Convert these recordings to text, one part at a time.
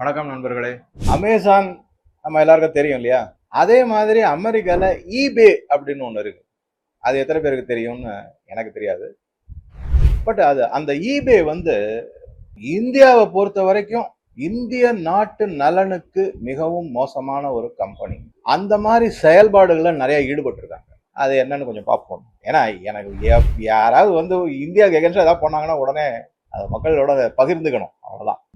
வணக்கம் நண்பர்களே. அமேசான் நம்ம எல்லாருக்கும் தெரியும் இல்லையா? அதே மாதிரி அமெரிக்கால ஈபே அப்படின்னு ஒன்று இருக்கு. அது எத்தனை பேருக்கு தெரியும்னு எனக்கு தெரியாது. பட் அது அந்த ஈபே வந்து இந்தியாவை பொறுத்த வரைக்கும் இந்திய நாட்டு நலனுக்கு மிகவும் மோசமான ஒரு கம்பெனி அந்த மாதிரி செயல்பாடுகளில் நிறைய ஈடுபட்டிருக்காங்க. அது என்னன்னு கொஞ்சம் பார்ப்போம். ஏன்னா எனக்கு யாராவது வந்து இந்தியாவுக்கு எகென்ஸ்டாக ஏதாவது பண்ணாங்கன்னா உடனே அதை மக்களோட பகிர்ந்துக்கணும்.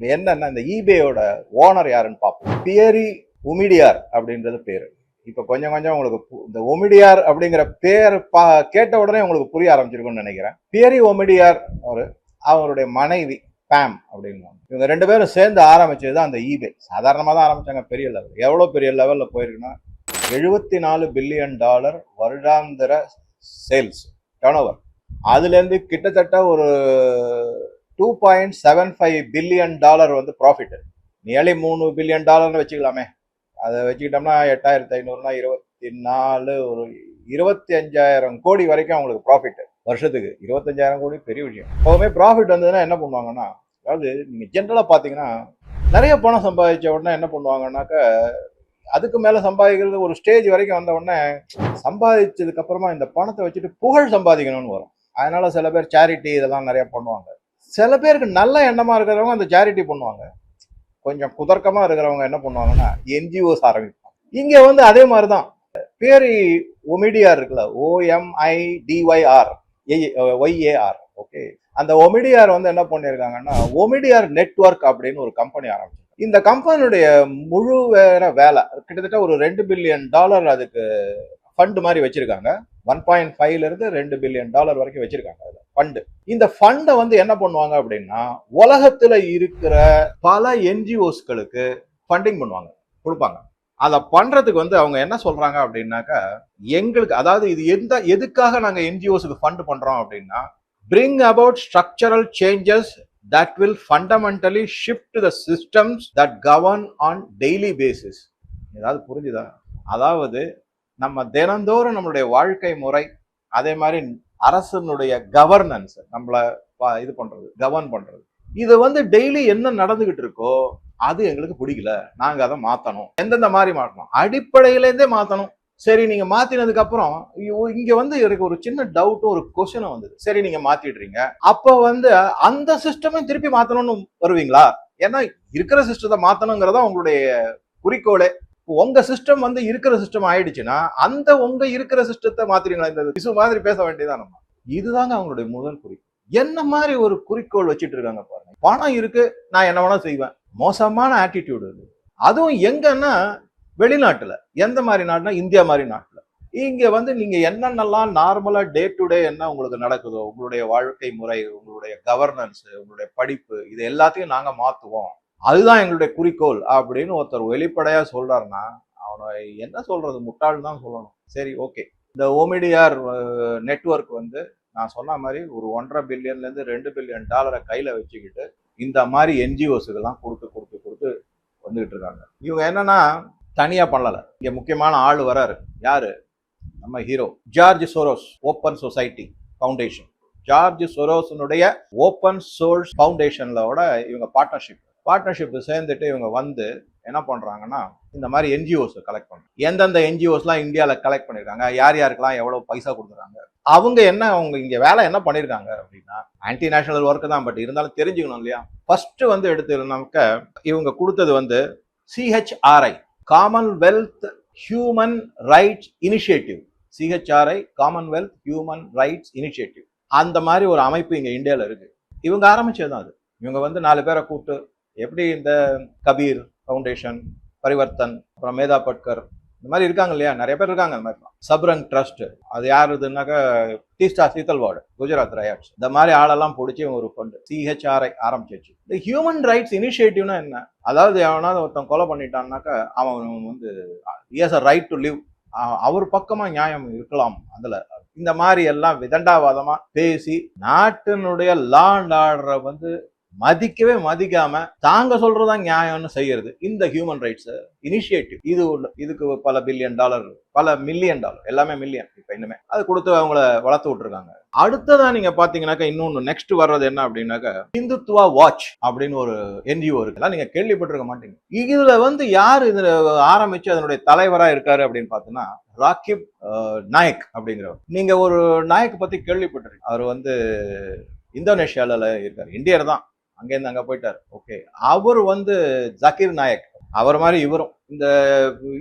என்னன்னா இந்த ஈபேயோட ஓனர் யாருன்னு பார்ப்போம். பியரி உமிடியார் அப்படின்றது பேரு. இப்போ கொஞ்சம் கொஞ்சம் உங்களுக்கு பு- இந்த ஒமிடியார் அப்படிங்கிற பேர் பா கேட்ட உடனே உங்களுக்கு புரிய ஆரம்பிச்சிருக்கும்னு நினைக்கிறேன். பியரி ஒமிடியார் ஒரு அவருடைய மனைவி பேம் அப்படின்னு இவங்க ரெண்டு பேரும் சேர்ந்து ஆரம்பிச்சது தான் அந்த ஈபே சாதாரணமாக தான் ஆரம்பித்தாங்க பெரிய லெவல் எவ்வளோ பெரிய லெவலில் போயிருக்குன்னா எழுபத்தி நாலு பில்லியன் டாலர் வருடாந்திர சேல்ஸ் டர்ன் ஓவர் அதுலேருந்து கிட்டத்தட்ட ஒரு two point seven five billion dollar வந்து ப்ராஃபிட் நியர்லி மூணு பில்லியன் டாலர்னு வச்சுக்கலாமே. அதை வச்சுக்கிட்டோம்னா எட்டாயிரத்தி ஐநூறுனா இருபத்தி நாலு ஒரு இருபத்தி அஞ்சாயிரம் கோடி வரைக்கும் அவங்களுக்கு ப்ராஃபிட் வருஷத்துக்கு இருபத்தஞ்சாயிரம் கோடி பெரிய விஷயம். எப்போவுமே ப்ராஃபிட் வந்ததுன்னா என்ன பண்ணுவாங்கன்னா அதாவது நீங்கள் ஜென்ரலாக பார்த்தீங்கன்னா நிறைய பணம் சம்பாதிச்ச உடனே என்ன பண்ணுவாங்கன்னாக்க அதுக்கு மேலே சம்பாதிக்கிறது ஒரு ஸ்டேஜ் வரைக்கும் வந்த உடனே சம்பாதிச்சதுக்கப்புறமா இந்த பணத்தை வச்சுட்டு புகழ் சம்பாதிக்கணும்னு வரும். அதனால சில பேர் சேரிட்டி இதெல்லாம் நிறைய பண்ணுவாங்க. சில பேருக்கு நல்ல எண்ணமாக இருக்கிறவங்க அந்த சேரிட்டி பண்ணுவாங்க. கொஞ்சம் குதர்க்கமாக இருக்கிறவங்க என்ன பண்ணுவாங்கன்னா என்ஜிஓஸ் ஆரம்பிப்பாங்க. இங்கே வந்து அதே மாதிரி தான் பேர் ஒமிடிஆர் இருக்குல்ல ஓஎம்ஐ டிஒய்ஆர் ஒய்ஏஆர் ஓகே அந்த ஒமிடிஆர் வந்து என்ன பண்ணியிருக்காங்கன்னா ஒமிடிஆர் நெட்வொர்க் அப்படின்னு ஒரு கம்பெனி ஆரம்பிச்சு இந்த கம்பெனியுடைய முழு வேற வேலை கிட்டத்தட்ட ஒரு ரெண்டு பில்லியன் டாலர் அதுக்கு ஃபண்ட் மாதிரி வச்சிருக்காங்க. ஒன் பாயிண்ட் ஃபைவ்ல இருந்து ரெண்டு பில்லியன் டாலர் வரைக்கும் வச்சிருக்காங்க. ஃபண்டு இந்த ஃபண்டை வந்து என்ன பண்ணுவாங்க அப்படின்னா உலகத்துல இருக்கிற பல என்ஜிஓஸ்களுக்கு ஃபண்டிங் பண்ணுவாங்க கொடுப்பாங்க. அதை பண்றதுக்கு வந்து அவங்க என்ன சொல்றாங்க அப்படின்னாக்கா எங்களுக்கு அதாவது இது எந்த எதுக்காக நாங்க என்ஜிஓஸுக்கு ஃபண்ட் பண்றோம் அப்படின்னா bring about structural changes that will fundamentally shift the systems that govern on daily basis ஏதாவது புரிஞ்சுதா? அதாவது நம்ம தினந்தோறும் நம்மளுடைய வாழ்க்கை முறை அதே மாதிரி அரசனுடைய கவர்னன்ஸ் நம்மள இது பண்றது கவர்ன் பண்றது. இது வந்து டெய்லி என்ன நடந்துகிட்டு இருக்கோ அது எங்களுக்கு பிடிக்கல. நாங்க அதை மாத்தணும். எந்தெந்த மாதிரி மாற்றணும் அடிப்படையிலேருந்தே மாத்தணும். சரி நீங்க மாத்தினதுக்கு அப்புறம் ஐயோ, இங்க வந்து எனக்கு ஒரு சின்ன டவுட்டும் ஒரு கொஸ்டினும் வந்தது. சரி நீங்க மாத்திடுறீங்க. அப்ப வந்து அந்த சிஸ்டமே திருப்பி மாத்தணும்னு வருவீங்களா? ஏன்னா இருக்கிற சிஸ்டத்தை மாத்தணுங்கிறதா உங்களுடைய குறிக்கோளே. உங்க சிஸ்டம் வந்து இருக்கிற சிஸ்டம் ஆயிடுச்சுன்னா அந்த உங்க இருக்கிற சிஸ்டத்தை மாத்திரீங்களா? இந்த இசு மாதிரி பேச வேண்டியதான் நம்ம. இதுதாங்க அவங்களுடைய முதல் குறிக்கோள். என்ன மாதிரி ஒரு குறிக்கோள் வச்சுட்டு இருக்காங்க பாருங்க. பணம் இருக்கு நான் என்ன வேணா செய்வேன். மோசமான ஆட்டிடியூடு இது அதுவும் எங்கன்னா வெளிநாட்டுல. எந்த மாதிரி நாடுனா இந்தியா மாதிரி நாட்டுல. இங்க வந்து நீங்க என்னென்னலாம் நார்மலா டே டு டே என்ன உங்களுக்கு நடக்குதோ உங்களுடைய வாழ்க்கை முறை உங்களுடைய கவர்னன்ஸ் உங்களுடைய படிப்பு இது எல்லாத்தையும் நாங்க மாத்துவோம். அதுதான் எங்களுடைய குறிக்கோள் அப்படின்னு ஒருத்தர் வெளிப்படையாக சொல்கிறாருன்னா அவனை என்ன சொல்கிறது முட்டாள் தான் சொல்லணும். சரி ஓகே இந்த ஓமிடிஆர் நெட்வொர்க் வந்து நான் சொன்ன மாதிரி ஒரு ஒன்றரை பில்லியன்லேருந்து ரெண்டு பில்லியன் டாலரை கையில் வச்சுக்கிட்டு இந்த மாதிரி என்ஜிஓஸுக்கெல்லாம் கொடுத்து கொடுத்து கொடுத்து வந்துக்கிட்டு இருக்காங்க. இவங்க என்னன்னா தனியாக பண்ணலை. இங்கே முக்கியமான ஆள் வராரு. யாரு? நம்ம hero. George Soros open society foundation. George சொரோஸனுடைய open source ஃபவுண்டேஷன்லோட இவங்க பார்ட்னர்ஷிப். பார்ட்னர்ஷிப் சேர்ந்துட்டு இவங்க வந்து என்ன பண்ணுறாங்கன்னா இந்த மாதிரி என்ஜிஓஸ் கலெக்ட் பண்றாங்க. எந்தெந்த என்ஜிஓஸ்லாம் இந்தியாவில் கலெக்ட் பண்ணியிருக்காங்க யார் யாருக்கெல்லாம் எவ்வளோ பைசா கொடுக்குறாங்க அவங்க என்ன அவங்க இங்கே வேலை என்ன பண்ணியிருக்காங்க அப்படின்னா ஆன்டி நேஷனல் ஒர்க்கு தான் பட் இருந்தாலும் தெரிஞ்சுக்கணும் இல்லையா? ஃபஸ்ட்டு வந்து எடுத்துனாக்க இவங்க கொடுத்தது வந்து CHRI commonwealth human rights initiative CHRI commonwealth human rights initiative அந்த மாதிரி ஒரு அமைப்பு இங்கே இந்தியாவில் இருக்குது இவங்க ஆரம்பிச்சது தான் அது. இவங்க வந்து நாலு பேரை கூப்பிட்டு எப்படி இந்த கபீர் ஃபவுண்டேஷன் பரிவர்த்தன் அப்புறம் மேதா பட்கர் இந்த மாதிரி இருக்காங்க இல்லையா? நிறைய பேர் இருக்காங்க அந்த மாதிரி. சப்ரங் ட்ரஸ்ட் அது யாருதுன்னாக்கா டீஸ்டா சீத்தல்வாடு குஜராத் ரயாட்ஸ். இந்த மாதிரி ஆளெல்லாம் பிடிச்சி ஒரு ஃபண்டு சிஹெச்ஆர்ஐ ஆரம்பிச்சிச்சு இந்த ஹியூமன் ரைட்ஸ் இனிஷியேட்டிவ்னா என்ன? அதாவது எவனாவது ஒருத்தன் கொலை பண்ணிட்டான்னாக்கா அவன் வந்து has a right to live அவர் பக்கமா நியாயம் இருக்கலாம் அதுல. இந்த மாதிரி எல்லாம் விதண்டாவாதமா பேசி நாட்டினுடைய லா அண்ட் ஆர்டரை வந்து மதிக்கவே மதிக்காம தாங்க சொல்றதா நியாயம்னு செய்யறது. இந்த ஹியூமன் ரைட்ஸ் இனிஷியேட்டிவ் இது இதுக்கு பல பில்லியன் டாலர் பல மில்லியன் டாலர் எல்லாமே மில்லியன் இப்ப இன்னுமே. அது கொடுத்து அவங்கள வளர்த்து விட்டுருக்காங்க. அடுத்ததா நீங்க பாத்தீங்கன்னாக்கா இன்னொன்று நெக்ஸ்ட் வர்றது என்ன அப்படின்னாக்கா இந்துத்துவா வாட்ச் அப்படின்னு ஒரு என்ஜிஓ இருக்கு. நீங்க கேள்விப்பட்டிருக்க மாட்டீங்க. இதுல வந்து யார் இதுல ஆரம்பிச்சு அதனுடைய தலைவரா இருக்காரு அப்படின்னு பார்த்தோன்னா ராக்கிப் நாயக் அப்படிங்கிறவர். நீங்க ஒரு நாயக் பத்தி கேள்விப்பட்டிருக்கீங்க. அவர் வந்து இந்தோனேஷியால இருக்காரு. இந்தியர் தான் அங்கேருந்து அங்கே போயிட்டார். ஓகே அவர் வந்து ஜக்கீர் நாயக். அவர் மாதிரி இவரும். இந்த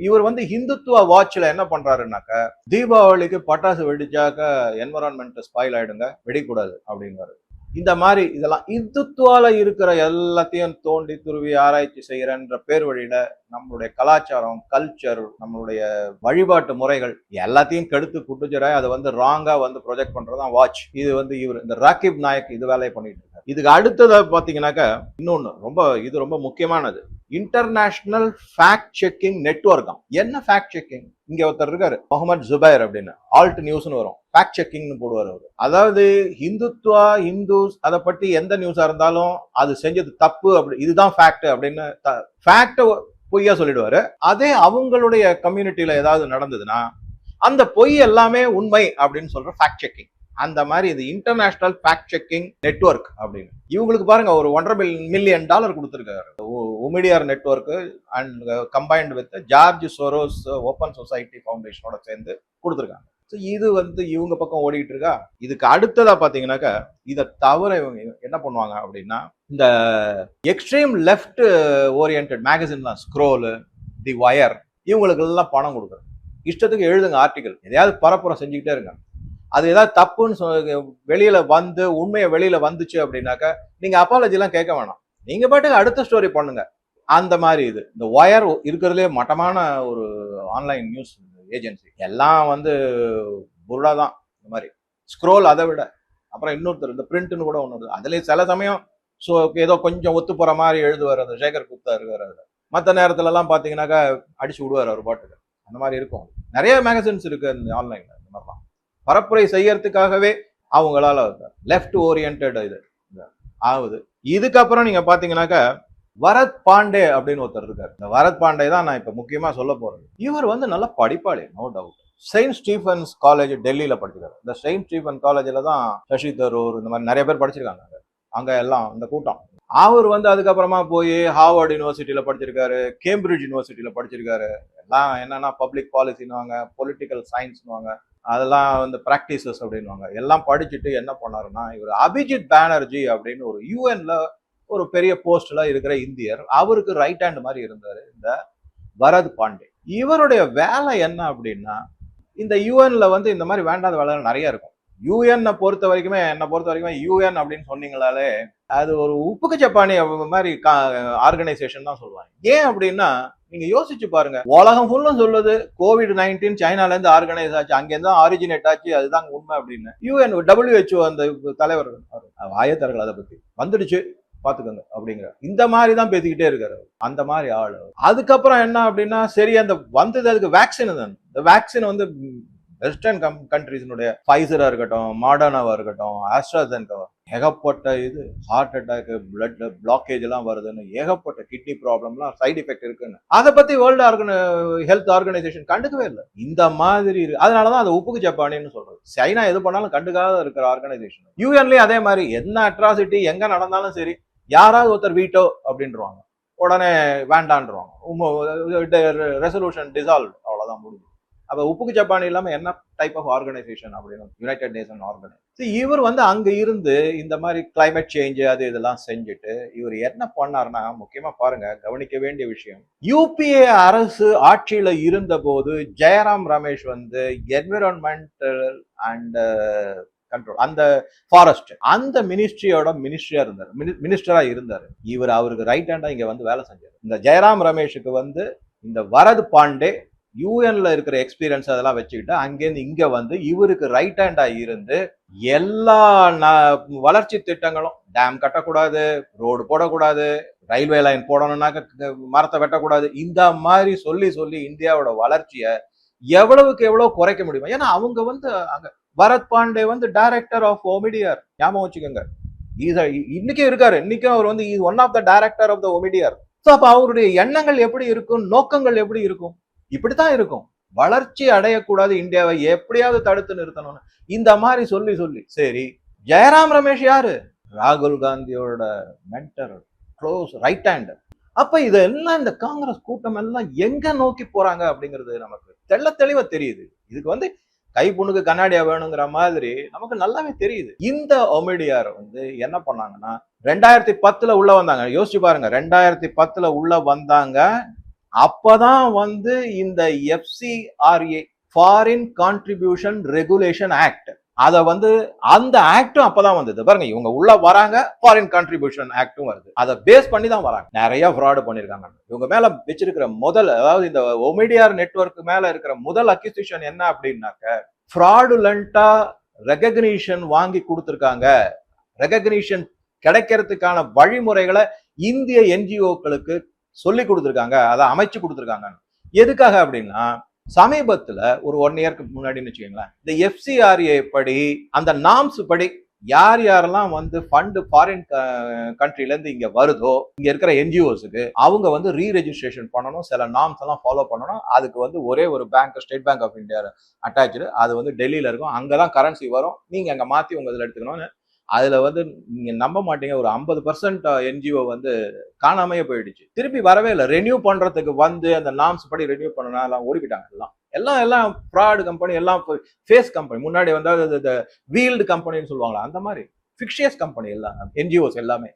இவர் வந்து ஹிந்துத்துவ வாட்ச்ல என்ன பண்றாருன்னாக்க தீபாவளிக்கு பட்டாசு வெடிச்சாக்க என்வரான்மெண்ட் ஸ்பாயில் ஆயிடுங்க வெடிக்கூடாது அப்படிங்கிறாரு இந்த மாதிரி இதெல்லாம் இந்துத்துவால இருக்கிற எல்லாத்தையும் தோண்டி துருவி ஆராய்ச்சி செய்யறன்ற பேர் வழியில நம்மளுடைய கலாச்சாரம் கல்ச்சர் நம்மளுடைய வழிபாட்டு முறைகள் எல்லாத்தையும் கெடுத்து குட்டுச்சுற அதை வந்து ராங்கா வந்து ப்ரொஜெக்ட் பண்றதுதான் வாட்ச் இது வந்து இவர் இந்த ராக்கிப் நாயக் இது வேலையை பண்ணிட்டு இதுக்கு அடுத்ததாக பார்த்தீங்கன்னாக்கா இன்னொன்று ரொம்ப இது ரொம்ப முக்கியமானது. இன்டர்நேஷனல் ஃபேக்ட் செக்கிங் நெட்ஒர்க்காம் என்ன ஃபேக்ட் செக்கிங் இங்கே ஒருத்தர் இருக்காரு முகமது ஜுபைர் அப்படின்னு. ஆல்ட் நியூஸ்னு வரும். ஃபேக்ட் செக்கிங்னு போடுவார் அவர். அதாவது ஹிந்துத்வா ஹிந்துஸ் அதை பற்றி எந்த நியூஸாக இருந்தாலும் அது செஞ்சது தப்பு அப்படி இதுதான் ஃபேக்ட் அப்படின்னு ஃபேக்டை பொய்யா சொல்லிடுவாரு. அதே அவங்களுடைய கம்யூனிட்டியில் ஏதாவது நடந்ததுன்னா அந்த பொய் எல்லாமே உண்மை அப்படின்னு சொல்கிற ஃபேக்ட் செக்கிங் அந்த மாதிரி இது இன்டர்நேஷனல் ஃபேக்ட் செக்கிங் நெட்வொர்க் அப்படின்னு. இவங்களுக்கு பாருங்க ஒரு ஒன்றரை மில் மில்லியன் டாலர் கொடுத்துருக்காரு. Omidyar network and combined with George Soros open society ஃபவுண்டேஷனோட சேர்ந்து கொடுத்துருக்காங்க. ஸோ இது வந்து இவங்க பக்கம் ஓடிட்டு இருக்கா? இதுக்கு அடுத்ததா பாத்தீங்கன்னாக்கா இதை தவிர இவங்க என்ன பண்ணுவாங்க அப்படின்னா இந்த எக்ஸ்ட்ரீம் லெஃப்ட் ஓரியன்ட் மேகசின் தான் ஸ்க்ரோலு தி வயர் இவங்களுக்கு எல்லாம் பணம் கொடுக்குறது இஷ்டத்துக்கு எழுதுங்க ஆர்டிகல் எதையாவது பரப்புறம் செஞ்சுக்கிட்டே இருக்காங்க அது ஏதாவது தப்புன்னு சொ- வெளியில வந்து உண்மையை வெளியில வந்துச்சு அப்படின்னாக்கா நீங்க அப்பாலஜி எல்லாம் கேட்க வேணாம். நீங்க பாட்டுக்கு அடுத்த ஸ்டோரி பண்ணுங்க. அந்த மாதிரி இது. இந்த ஒயர் இருக்கிறதுலே மட்டமான ஒரு ஆன்லைன் நியூஸ் ஏஜென்சி எல்லாம் வந்து புருடா தான். இந்த மாதிரி. ஸ்க்ரோல் அதை விட. அப்புறம் இன்னொருத்தர் இந்த பிரிண்ட்னு கூட ஒன்று அதுலேயே சில சமயம் ஸோ ஏதோ கொஞ்சம் ஒத்து போகிற மாதிரி எழுதுவார் அந்த சேகர் குப்தா இருக்கார் அதில். மற்ற நேரத்துலலாம் பார்த்தீங்கன்னாக்கா அடிச்சு விடுவார் அவர் பாட்டுக்கு. அந்த மாதிரி இருக்கும். நிறைய மேகசின்ஸ் இருக்குது இந்த ஆன்லைனில் இந்த மாதிரிலாம். பரப்புரை செய்யறதுக்காகவே அவங்களால லெஃப்ட் ஓரியன்ட் இது. ஆகுது. இதுக்கப்புறம் நீங்க பாத்தீங்கன்னாக்கா வரத் பாண்டே அப்படின்னு ஒருத்தர் இருக்காரு. இந்த வரத் பாண்டே தான் நான் இப்ப முக்கியமா சொல்ல போறது. இவர் வந்து நல்ல படிப்பாளி no doubt saint Stephen's college டெல்லியில படிச்சிருக்காரு இந்த செயின்ட் ஸ்டீஃபன் காலேஜில் தான் சசி தரூர் இந்த மாதிரி நிறைய பேர் படிச்சிருக்காங்க அங்க. எல்லாம் இந்த கூட்டம். அவர் வந்து அதுக்கப்புறமா போய் ஹார்வர்ட் யூனிவர்சிட்டியில படிச்சிருக்காரு கேம்பிரிட்ஜ் யூனிவர்சிட்டியில படிச்சிருக்காரு. எல்லாம் என்னன்னா பப்ளிக் பாலிசின்னுவாங்க பொலிட்டிக்கல் சயின்ஸ்னுவாங்க அதெல்லாம் வந்து ப்ராக்டிசஸ் அப்படின்வாங்க எல்லாம் படிச்சுட்டு என்ன பண்ணாருன்னா இவர் அபிஜித் பானர்ஜி அப்படின்னு ஒரு யூஎன்ல ஒரு பெரிய போஸ்ட்ல இருக்கிற இந்தியர் அவருக்கு ரைட் ஹேண்ட் மாதிரி இருந்தார் இந்த வரத் பாண்டே. இவருடைய வேலை என்ன அப்படின்னா இந்த யூஎன்ல வந்து இந்த மாதிரி வேண்டாத வேலை நிறைய இருக்கும். யூஎன்னை பொறுத்த வரைக்குமே என்னை பொறுத்த வரைக்குமே யூஎன் அப்படின்னு சொன்னீங்களாலே அது ஒரு உப்புக்கு ஜப்பானி மாதிரி ஆர்கனைசேஷன் தான் சொல்லுவாங்க. ஏன் அப்படின்னா நீங்க யோசிச்சு பாருங்க. உலகம் ஃபுல்லும் சொல்லுது கோவிட் நைன்டீன் சைனால இருந்து ஆர்கனைஸ் ஆச்சு. அங்கேருந்து தான் ஆரிஜினேட் ஆச்சு. அதுதான் உண்மை அப்படின்னு. யூஎன் டபிள்யூஹெச்ஓ அந்த தலைவர் ஆயத்தர்கள் அதை பத்தி. வந்துடுச்சு. பாத்துக்கோங்க அப்படிங்கிற. இந்த மாதிரி தான் பேசிக்கிட்டே இருக்காரு அந்த மாதிரி ஆள். அதுக்கப்புறம் என்ன அப்படின்னா சரி அந்த வந்தது அதுக்கு வேக்சின் தான். இந்த வேக்சின் வந்து வெஸ்டர்ன் கம் கண்ட்ரீஸினுடைய ஃபைசராக இருக்கட்டும் மாடர்னாவாக இருக்கட்டும் ஆஸ்ட்ராசென்கவா ஏகப்பட்ட இது ஹார்ட் அட்டாக் பிளட் பிளாக்கேஜ் எல்லாம் வருதுன்னு ஏகப்பட்ட கிட்னி ப்ராப்ளம்லாம் சைடு எஃபெக்ட் இருக்குன்னு. அதை பத்தி வேர்ல்டு ஆர்கனை ஹெல்த் ஆர்கனைசேஷன் கண்டுக்கவே இல்லை. இந்த மாதிரி இருக்கு அதனாலதான் அதை உப்புக்கு ஜப்பானின்னு சொல்றது. சைனா எது பண்ணாலும் கண்டுக்காத இருக்கிற ஆர்கனைசேஷன் யூஎன்லயும் அதே மாதிரி என்ன அட்ராசிட்டி எங்க நடந்தாலும் சரி யாராவது ஒருத்தர் வீட்டோ அப்படின்றவாங்க. உடனே வேண்டான்றவாங்க. ரெசல்யூஷன் டிசால்வ் அவ்வளவுதான் முடிஞ்சு அப்ப உப்புக்கு ஜப்பான் இல்லாம என்ன டைப் ஆஃப் ஆர்கனைசேஷன் அப்படின்னு யுனைடெட் நேஷன் ஆர்கனைஸ் இவர் வந்து அங்க இருந்து இந்த மாதிரி கிளைமேட் சேஞ்ச் அது இதெல்லாம் செஞ்சுட்டு இவர் என்ன பண்ணாருன்னா முக்கியமா பாருங்க கவனிக்க வேண்டிய விஷயம். யூபிஏ அரசு ஆட்சியில இருந்த போது ஜெயராம் ரமேஷ் வந்து என்விரான்மெண்டல் அண்ட் கண்ட்ரோல் அந்த ஃபாரஸ்ட் அந்த மினிஸ்ட்ரியோட மினிஸ்ட்ரியா இருந்தார். மினிஸ்டரா இருந்தார். இவர் அவருக்கு ரைட் ஹேண்டா இங்க வந்து வேலை செஞ்சார். இந்த ஜெயராம் ரமேஷுக்கு வந்து இந்த வரது பாண்டே யூஎன்ல இருக்கிற எக்ஸ்பீரியன்ஸ் அதெல்லாம் வச்சுக்கிட்டு அங்கேருந்து இங்க வந்து இவருக்கு ரைட் ஹேண்டா இருந்து எல்லா ந- வளர்ச்சி திட்டங்களும் டேம் கட்டக்கூடாது ரோடு போடக்கூடாது ரயில்வே லைன் போடணும்னாக்க மரத்தை வெட்டக்கூடாது. இந்த மாதிரி சொல்லி சொல்லி இந்தியாவோட வளர்ச்சியை எவ்வளவுக்கு எவ்வளவு குறைக்க முடியுமா ஏன்னா அவங்க வந்து அங்க பரத் பாண்டே வந்து டைரக்டர் ஆஃப் ஒமிடியர் ஞாபகம் வச்சுக்கோங்க. இன்னைக்கும் இருக்காரு. இன்னைக்கும் அவர் வந்து one of the director of the Omidyar so அப்போ அவருடைய எண்ணங்கள் எப்படி இருக்கும்? நோக்கங்கள் எப்படி இருக்கும்? இப்படித்தான் இருக்கும். வளர்ச்சி அடையக்கூடாது இந்தியாவை எப்படியாவது தடுத்து நிறுத்தணும்னு. இந்த மாதிரி சொல்லி சொல்லி. சரி ஜெயராம் ரமேஷ் யாரு? ராகுல் காந்தியோட மென்டர் க்ளோஸ் ரைட் ஹேண்டர் அப்ப இதெல்லாம் இந்த காங்கிரஸ் கூட்டம் எல்லாம் எங்க நோக்கி போறாங்க அப்படிங்கிறது நமக்கு தெள்ள தெளிவா தெரியுது. இதுக்கு வந்து கை புண்ணுக்கு கண்ணாடியா வேணுங்கிற மாதிரி நமக்கு நல்லாவே தெரியுது. இந்த ஒமிடியார் வந்து என்ன பண்ணாங்கன்னா ரெண்டாயிரத்தி பத்துல உள்ள வந்தாங்க. யோசிச்சு பாருங்க ரெண்டாயிரத்தி பத்துல உள்ள வந்தாங்க அப்பதான் வந்து இந்த FCRA foreign contribution regulation act அதை வந்து அந்த ஆக்டும் அப்பதான் வந்தது. பாருங்க இவங்க உள்ள வராங்க ஃபாரின் கான்ட்ரிபியூஷன் ஆக்டும் வருது. அதை பேஸ் பண்ணி தான் வராங்க. நிறைய ஃப்ராடு பண்ணிருக்காங்க. இவங்க மேல வச்சிருக்கிற முதல் அதாவது இந்த ஒமிடிஆர் நெட்ஒர்க் மேல இருக்கிற முதல் அக்யூசிஷன் என்ன அப்படின்னாக்க ஃப்ராடுலண்டா ரெகக்னிஷன் வாங்கி கொடுத்துருக்காங்க. ரெகக்னிஷன் கிடைக்கிறதுக்கான வழிமுறைகளை இந்திய என்ஜிஓக்களுக்கு சொல்லி கொடுத்துருக்காங்க அதை அமைச்சு கொடுத்துருக்காங்க எதுக்காக அப்படின்னா சமீபத்தில் ஒரு ஒன் இயர்க்கு முன்னாடின்னு வச்சுக்கோங்களேன் இந்த எஃப்சிஆர்ஏ படி அந்த நாம்ஸ் படி யார் யாரெல்லாம் வந்து ஃபண்டு ஃபாரின் கண்ட்ரிலேருந்து இங்கே வருதோ இங்கே இருக்கிற என்ஜிஓஸுக்கு அவங்க வந்து ரீ ரெஜிஸ்ட்ரேஷன் பண்ணணும் சில நாம்ஸ் எல்லாம் ஃபாலோ பண்ணணும். அதுக்கு வந்து ஒரே ஒரு bank state bank of India attach அது வந்து டெல்லியில் இருக்கும். அங்கே தான் கரன்சி வரும். நீங்கள் அங்கே மாற்றி உங்கள் இதில் எடுத்துக்கணும்னு அதில் வந்து நீங்கள் நம்ப மாட்டீங்க ஒரு ஐம்பது பர்சன்ட் என்ஜிஓ வந்து காணாமையே போயிடுச்சு. திருப்பி வரவே இல்லை. ரெனியூ பண்ணுறதுக்கு வந்து அந்த நாம்ஸ் படி ரெனியூ பண்ணனா எல்லாம் ஓடிக்கிட்டாங்க எல்லாம். எல்லாம் எல்லாம் ஃப்ராடு கம்பெனி எல்லாம் ஃபேஸ் கம்பெனி முன்னாடி வந்தால் இந்த வீல்டு கம்பெனின்னு சொல்லுவாங்களா? அந்த மாதிரி. ஃபிக்ஷியஸ் கம்பெனி எல்லாம் என்ஜிஓஸ் எல்லாமே.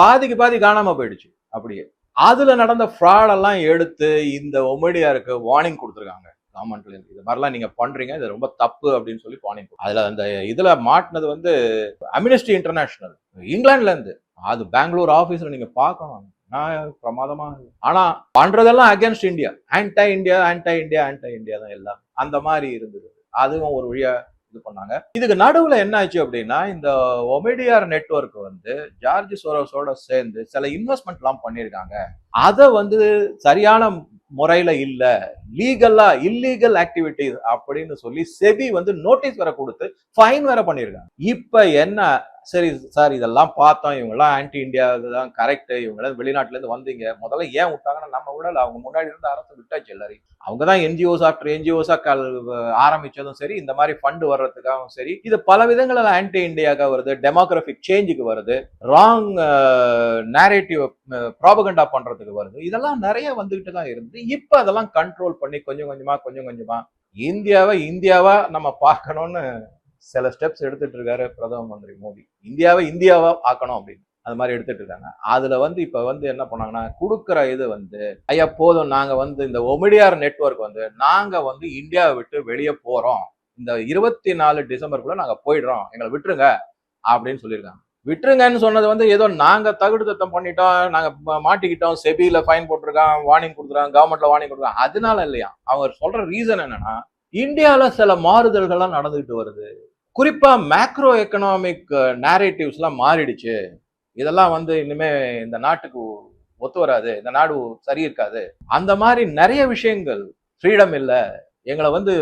பாதிக்கு பாதி காணாமல் போயிடுச்சு அப்படியே. அதில் நடந்த ஃப்ராடெல்லாம் எடுத்து இந்த ஒமேடியாருக்கு வார்னிங் கொடுத்துருக்காங்க. கவர்மெண்ட்ல இருக்கு இது மாதிரிலாம் நீங்க பண்றீங்க. இது ரொம்ப தப்பு அப்படின்னு சொல்லி வார்னிங் அதுல அந்த இதுல மாட்டினது வந்து அம்னிஸ்டி இன்டர்நேஷனல் இங்கிலாந்துல இருந்து. அது பெங்களூர் ஆபீஸ்ல நீங்க பார்க்கணும் நான் பிரமாதமா ஆனா பண்றதெல்லாம் against India anti India anti India anti India தான் எல்லாம். அந்த மாதிரி இருந்தது. அதுவும் ஒரு வழியா இது பண்ணாங்க. இதுக்கு நடுவுல என்ன ஆச்சு அப்படின்னா இந்த ஒமிடியார் நெட்வொர்க் வந்து ஜார்ஜ் சோரோஸோட சேர்ந்து சில இன்வெஸ்ட்மெண்ட் எல்லாம் பண்ணியிருக்காங்க. அதை வந்து சரியான முறையில் இல்லை லீகலாக இல்லீகல் ஆக்டிவிட்டிஸ் அப்படின்னு சொல்லி செபி வந்து நோட்டீஸ் வேற கொடுத்து ஃபைன் வேற பண்ணியிருக்காங்க இப்போ என்ன சரி சார் இதெல்லாம் பார்த்தோம் இவங்கெல்லாம் ஆன்டி இந்தியா தான் கரெக்டு இவங்கெல்லாம் வெளிநாட்டிலேருந்து வந்தீங்க. முதல்ல ஏன் விட்டாங்கன்னா நம்ம விடல அவங்க முன்னாடி இருந்து அரசு விட்டாச்சு எல்லாரையும். அவங்க தான் என்ஜிஓஸ் ஆஃப்டர் என்ஜிஓஸா கல் ஆரம்பிச்சதும் சரி இந்த மாதிரி ஃபண்டு வர்றதுக்காகவும் சரி இது பல விதங்களில் ஆன்டி இந்தியாவுக்கு வருது டெமோக்ராஃபிக் சேஞ்சுக்கு வருது ராங் நேரேட்டிவ் ப்ராபகண்டா பண்றதுக்கு வருது. இதெல்லாம் நிறைய வந்துகிட்டு தான் இருந்து இப்போ அதெல்லாம் கண்ட்ரோல் பண்ணி கொஞ்சம் கொஞ்சமா கொஞ்சம் கொஞ்சமா இந்தியாவை இந்தியாவா நம்ம பார்க்கணும்னு சில ஸ்டெப்ஸ் எடுத்துட்டு இருக்காரு பிரதம மந்திரி மோடி. இந்தியாவை இந்தியாவா ஆக்கணும் அப்படின்னு அது மாதிரி எடுத்துட்டு இருக்காங்க. அதுல வந்து இப்ப வந்து என்ன பண்ணாங்கன்னா கொடுக்குற இது வந்து ஐயா போதும் நாங்க வந்து இந்த ஒமிடியார் நெட்வொர்க் வந்து நாங்க வந்து இந்தியாவை விட்டு வெளியே போறோம். இந்த இருபத்தி நாலு டிசம்பருக்குள்ள நாங்க போயிடுறோம். எங்களை விட்டுருங்க அப்படின்னு சொல்லியிருக்காங்க. விட்டுருங்கன்னு சொன்னது வந்து ஏதோ நாங்க தகுடு தத்தம் பண்ணிட்டோம் நாங்க மாட்டிக்கிட்டோம் செபியில ஃபைன் போட்டிருக்கான் வார்னிங் கொடுத்துருக்காங்க கவர்மெண்ட்ல வார்னிங் கொடுக்குறாங்க அதனால இல்லையா? அவர் சொல்ற ரீசன் என்னன்னா இந்தியாவில சில மாறுதல்கள்லாம் நடந்துகிட்டு வருது. குறிப்பா மேக்ரோ எக்கனாமிக் நேரேட்டிவ்ஸ்லாம் மாறிடுச்சு. இதெல்லாம் வந்து இனிமே இந்த நாட்டுக்கு ஒத்து வராது இந்த நாடு சரி இருக்காது. அந்த மாதிரி நிறைய விஷயங்கள் ஃப்ரீடம் இல்லை. எங்களை வந்து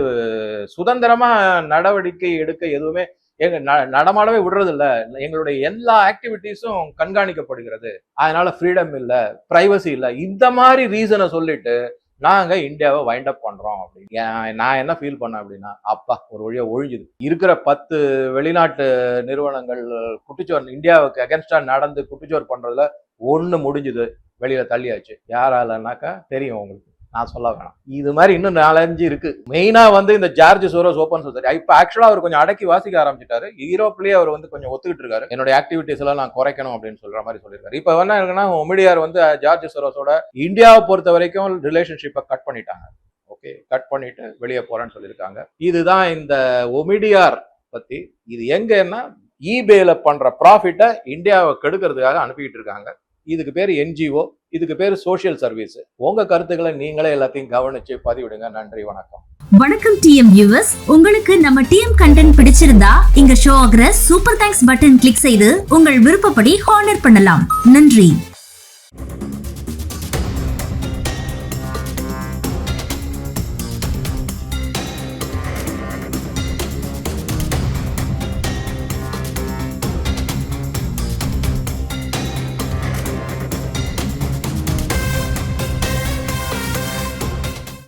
சுதந்திரமா நடவடிக்கை எடுக்க எதுவுமே எங்க நடமாடவே விடுறது இல்ல எங்களுடைய எல்லா ஆக்டிவிட்டீஸும் கண்காணிக்கப்படுகிறது. அதனால ஃப்ரீடம் இல்லை ப்ரைவசி இல்லை. இந்த மாதிரி ரீசனை சொல்லிட்டு நாங்க இந்தியாவை வைண்ட் அப் பண்றோம் அப்படின்னு. நான் என்ன ஃபீல் பண்ணேன் அப்படின்னா அப்பா ஒரு வழியா ஒழிஞ்சுது. இருக்கிற பத்து வெளிநாட்டு நிறுவனங்கள் குட்டிச்சோர் இந்தியாவுக்கு அகேன்ஸ்டா நடந்து குட்டிச்சோர் பண்றதுல ஒண்ணு முடிஞ்சுது. வெளியில தள்ளியாச்சு. யாராலனாக்கா தெரியும் உங்களுக்கு. நான் சொல்ல வேணாம். இது மாதிரி இன்னும் நாலஞ்சு இருக்கு. மெயினா வந்து இந்த ஜார்ஜ் சோரோஸ் ஓப்பன் சொசைட்டி இப்ப ஆக்சுவலா அவர் கொஞ்சம் அடக்கி வாசிக்க ஆரம்பிச்சிட்டாரு. யூரோப்லயே அவர் வந்து கொஞ்சம் ஒத்துக்கிட்டு இருக்காரு என்னோட ஆக்டிவிட்டிஸ் எல்லாம் நான் குறைக்கணும் அப்படின்னு சொல்ற மாதிரி சொல்லியிருக்காரு. இப்ப என்ன இருக்குன்னா ஒமிடியார் வந்து ஜார்ஜ் சோரோஸோட இந்தியாவை பொறுத்த வரைக்கும் ரிலேஷன்ஷிப்பை கட் பண்ணிட்டாங்க. ஓகே கட் பண்ணிட்டு வெளியே போறேன்னு சொல்லியிருக்காங்க. இதுதான் இந்த ஒமிடியார் பத்தி. இது எங்கன்னா ஈபேல பண்ற ப்ராஃபிட்டை இந்தியாவை கெடுக்கிறதுக்காக அனுப்பிக்கிட்டு இருக்காங்க. இதுக்கு பேர் என்ஜிஓ இதுக்கு பேர் சோசியல் சர்வீஸ் உங்க கருத்துக்களை நீங்களே எல்லாத்தையும் கவனிச்சு பதிவிடுங்க. நன்றி வணக்கம். வணக்கம் டிஎம் வியூவர்ஸ் உங்களுக்கு நம்ம டிஎம் கண்டென்ட் பிடிச்சிருந்தா இங்க ஷோ ஆகிற சூப்பர் தேங்க்ஸ் பட்டன் கிளிக் செய்து உங்கள் விருப்பப்படி ஹானர் பண்ணலாம். நன்றி.